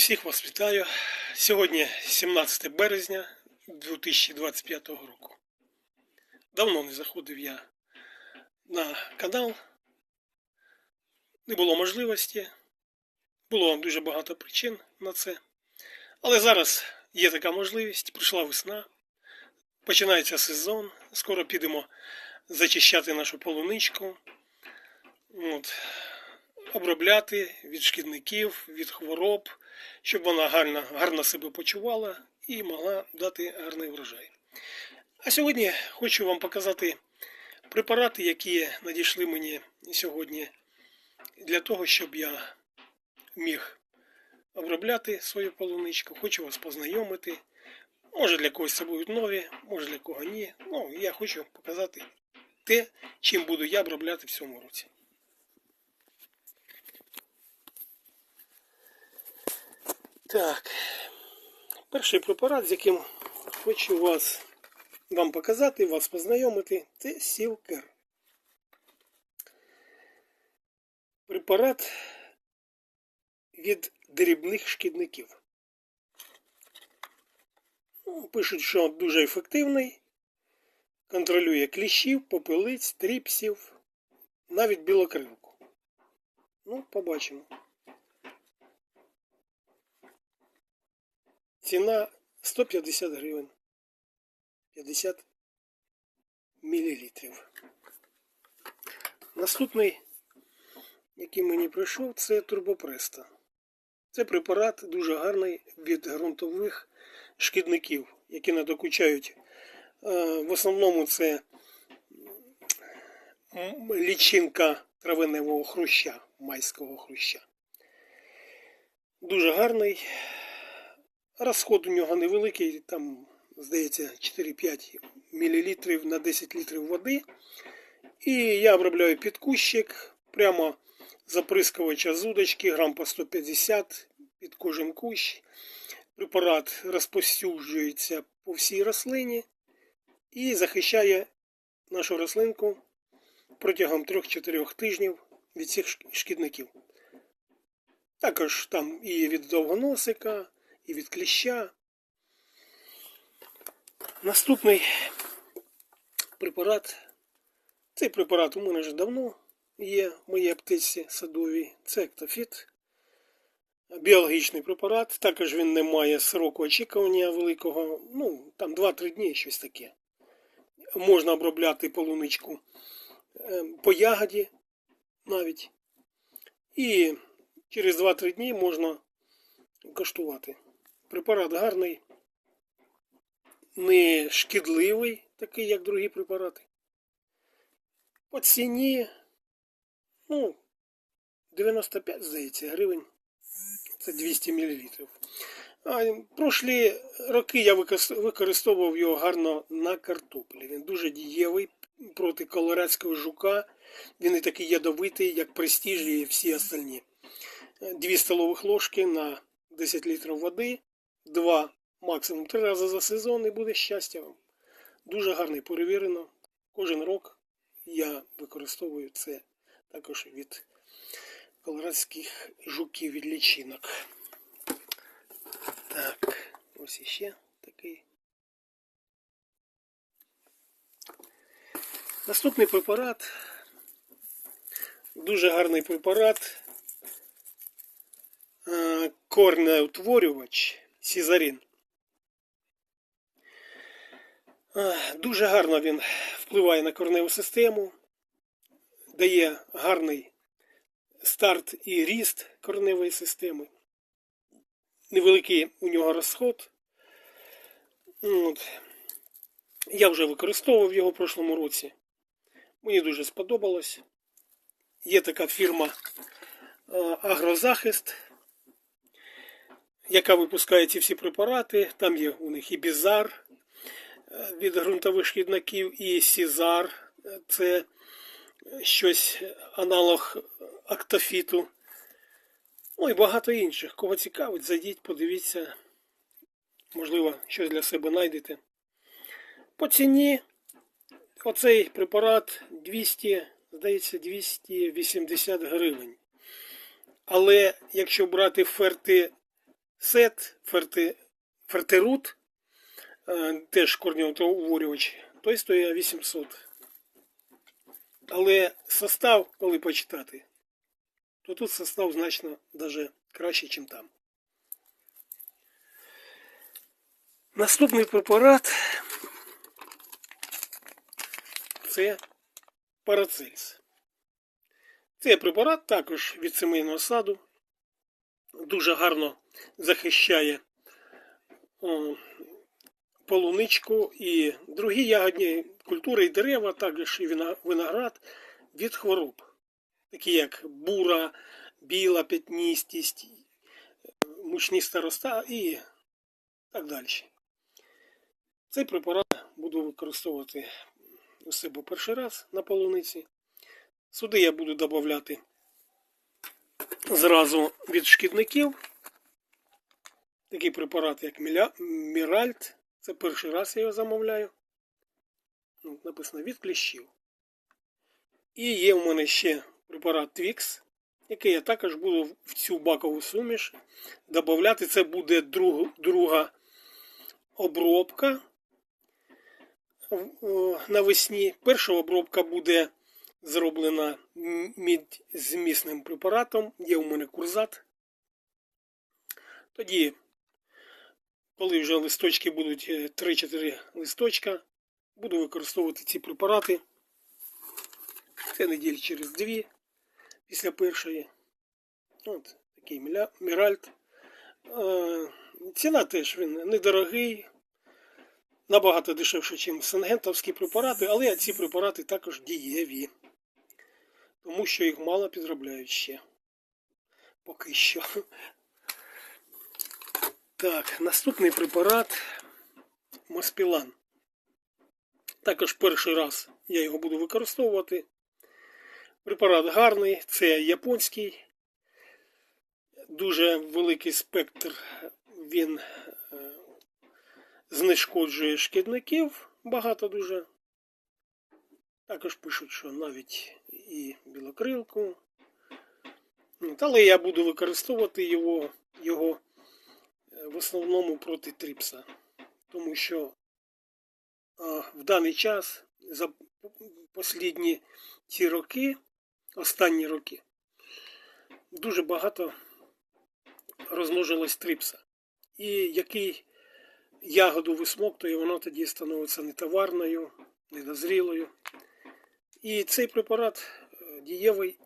Всіх вас вітаю. Сьогодні 17 березня 2025 року. Давно не заходив я на канал. Не було можливості. Було дуже багато причин на це. Але зараз є така можливість. Прийшла весна. Починається сезон. Скоро підемо зачищати нашу полуничку. От обробляти від шкідників, від хвороб, щоб вона гарно, гарно себе почувала і могла дати гарний врожай. А сьогодні хочу вам показати препарати, які надійшли мені сьогодні для того, щоб я міг обробляти свою полуничку. Хочу вас познайомити. Може для когось це будуть нові, може для кого ні. Ну, я хочу показати те, чим буду я обробляти в цьому році. Так, перший препарат, з яким хочу вас вам показати, вас познайомити, це сілкер. Препарат від дрібних шкідників. Ну, Пишуть, що дуже ефективний, контролює кліщів, попелиць, тріпсів, навіть білокрилку. Ну, побачимо. Ціна 150 гривень. 50 мілілітрів. Наступний, який мені прийшов, це турбопреста. Це препарат дуже гарний від ґрунтових шкідників, які надокучають. Е, В основному це лічинка травеневого хруща, майського хруща. Дуже гарний. Розход у нього невеликий, там, здається, 4-5 мл на 10 літрів води. І я обробляю під кущик, прямо заприскувача з удочки, грам по 150 під кожен кущ. Препарат розповсюджується по всій рослині і захищає нашу рослинку протягом 3-4 тижнів від всіх шкідників. Також там і від довгоносика, і від кліща. Наступний препарат. Цей препарат у мене вже давно є в моїй аптеці садовій. Це Ектофіт. Біологічний препарат. Також він не має сроку очікування великого. Ну, там 2-3 дні щось таке. Можна обробляти полуничку е, по ягоді навіть. І через 2-3 дні можна коштувати. Препарат гарний, не шкідливий, такий, як другі препарати. По ціні, ну, 95, здається, гривень. Це 200 мл. А прошлі роки я використовував його гарно на картоплі. Він дуже дієвий проти колорадського жука. Він і такий ядовитий, як престіж і всі остальні. 2 столових ложки на 10 літрів води, 2, максимум 3 рази за сезон і буде щастя вам. Дуже гарний, перевірено. Кожен рок я використовую це також від колорадських жуків від лічинок. Так, ось іще такий. Наступний препарат. Дуже гарний препарат. Е, корнеутворювач Сізарін. Дуже гарно він впливає на корневу систему, дає гарний старт і ріст корневої системи. Невеликий у нього розход. От. Я вже використовував його в прошлому році. Мені дуже сподобалось. Є така фірма Агрозахист яка випускає ці всі препарати. Там є у них і бізар е, від ґрунтових шкідників, і Сізар це щось аналог актофіту. Ну і багато інших. Кого цікавить, зайдіть, подивіться. Можливо, щось для себе знайдете. По ціні оцей препарат 200, здається, 280 гривень. Але якщо брати ферти сет, ферти, фертерут, теж корнеутворювач, той стоїть 800. Але состав, коли почитати, то тут состав значно даже краще, ніж там. Наступний препарат це парацельс. Цей препарат також від сімейного саду. Дуже гарно захищає полуничку і другі ягодні культури і дерева, також і виноград від хвороб, такі як бура, біла п'ятністість, мучніста роста і так далі. Цей препарат буду використовувати у себе перший раз на полуниці. Сюди я буду додавати зразу від шкідників. Такий препарат, як Міральт. Це перший раз я його замовляю. Ну, Написано від кліщів. І є в мене ще препарат Твікс, який я також буду в цю бакову суміш додавати. Це буде друг, друга обробка навесні. Перша обробка буде зроблена мід з місним препаратом. Є у мене курзат. Тоді, коли вже листочки будуть е, 3-4 листочка, буду використовувати ці препарати. Це неділі через дві після першої. От такий міральт. Е, Ціна теж він недорогий, набагато дешевше, ніж сингентовські препарати, але ці препарати також дієві, тому що їх мало підробляють ще. Поки що. Так, наступний препарат Моспілан. Також перший раз я його буду використовувати. Препарат гарний, це японський, дуже великий спектр. Він е, знешкоджує шкідників багато дуже. Також пишуть, що навіть і білокрилку. Але я буду використовувати його, його в основному проти тріпса. Тому що в даний час за послідні ці роки, останні роки, дуже багато розмножилось трипса. І який ягоду висмоктує, воно тоді становиться нетоварною, недозрілою. І цей препарат е, дієвий,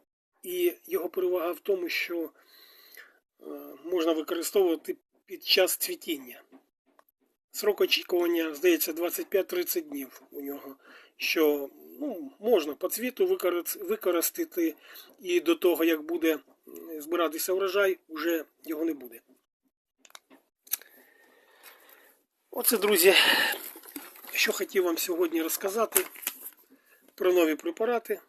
і його перевага в тому, що е, можна використовувати під час цвітіння. Срок очікування, здається, 25-30 днів у нього, що ну, можна по цвіту використати, і до того, як буде збиратися врожай, вже його не буде. Оце, друзі, що хотів вам сьогодні розказати про нові препарати.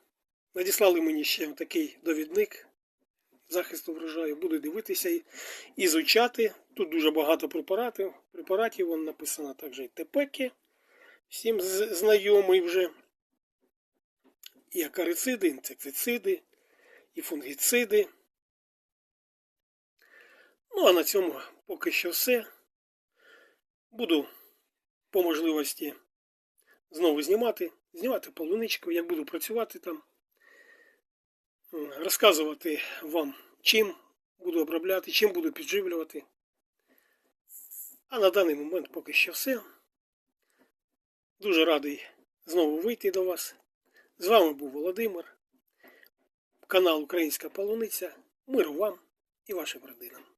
Надіслали мені ще такий довідник захисту врожаю. Буду дивитися і ізучати. Тут дуже багато препаратів. Препаратів вон написано також і тепеки. Всім знайомий вже. І акарициди, інсектициди, і фунгіциди. Ну, а на цьому поки що все. Буду по можливості знову знімати, знімати полуничку, як буду працювати там, розказувати вам, чим буду обробляти, чим буду підживлювати. А на даний момент поки що все. Дуже радий знову вийти до вас. З вами був Володимир, канал Українська Полуниця. Миру вам і вашим родинам.